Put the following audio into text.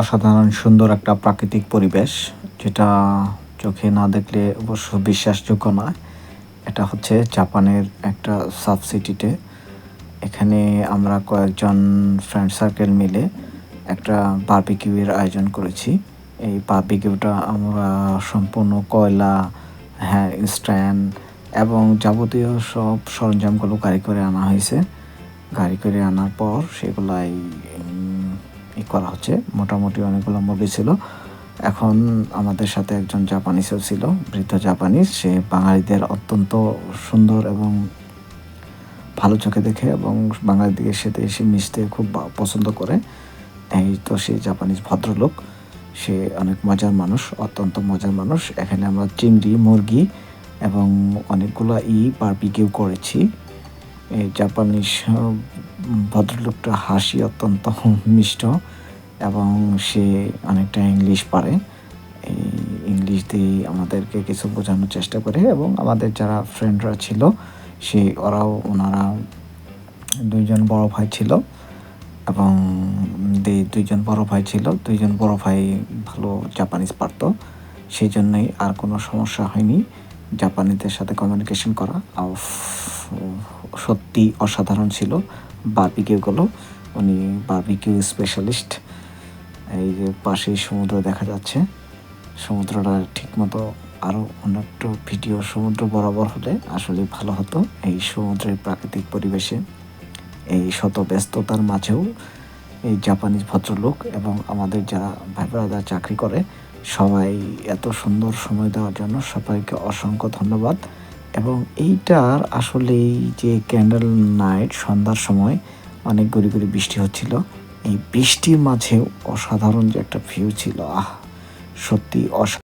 অসাধারণ, সুন্দর একটা প্রাকৃতিক পরিবেশ যেটা চোখে না দেখলে অবশ্য বিশ্বাসযোগ্য নয়। এটা হচ্ছে জাপানের একটা সাবসিটিতে এখানে আমরা কয়েকজন ফ্রেন্ড সার্কেল মিলে একটা বার্বিকিউয়ের আয়োজন করেছি। এই বার্বিকিউটা আমরা সম্পূর্ণ কয়লা হ্যাঁ স্ট্যান্ড এবং যাবতীয় সব সরঞ্জামগুলো গাড়ি করে আনা হয়েছে। গাড়ি করে আনার পর সেগুলাই করা হচ্ছে। মোটামুটি অনেকগুলো মুরগি ছিল। এখন আমাদের সাথে একজন জাপানিসও ছিল, বৃদ্ধ জাপানিস। সে বাঙালিদের অত্যন্ত সুন্দর এবং ভালো চোখে দেখে এবং বাঙালিদের সাথে এসে মিশতে খুব পছন্দ করে। এই তো সে জাপানিজ ভদ্রলোক। সে অনেক মজার মানুষ, অত্যন্ত মজার মানুষ। এখানে আমরা চিংড়ি, মুরগি এবং অনেকগুলো ই বারবিকিউ করেছি। এই জাপানিজ ভদ্রলোকটা হাসি অত্যন্ত মিষ্ট এবং সে অনেকটা ইংলিশ পারে। এই ইংলিশ দিয়ে আমাদেরকে কিছু বোঝানোর চেষ্টা করে এবং আমাদের যারা ফ্রেন্ডরা ছিল সে ওরাও ওনারা দুইজন বড় ভাই ছিল এবং দুইজন বড় ভাই ছিল। দুইজন বড় ভাই ভালো জাপানিজ পারতো। সেই জন্যই আর কোনো সমস্যা হয়নি জাপানিদের সাথে কমিউনিকেশন করা। সত্যি অসাধারণ ছিল। বার্বিকিউগুলো উনি বার্বিকিউ স্পেশালিস্ট এই যে পাশেই সমুদ্র দেখা যাচ্ছে। সমুদ্রটা ঠিকমতো আরও অনেকটা ভিডিও সমুদ্র বরাবর হলে আসলে ভালো হতো। এই সমুদ্রের প্রাকৃতিক পরিবেশে এই শত ব্যস্ততার মাঝেও এই জাপানিজ ভদ্রলোক এবং আমাদের যারা ভাই ব্রাদার চাকরি করে, সবাই এত সুন্দর সময় দেওয়ার জন্য সবাইকে অসংখ্য ধন্যবাদ। এবং এইটার আসলে এই যে ক্যান্ডেল নাইট সন্ধ্যার সময় অনেক গড়ি গড়ি বৃষ্টি হচ্ছিল। এই বৃষ্টির মাঝেও অসাধারণ যে একটা ভিউ ছিল, আহ সত্যি অসা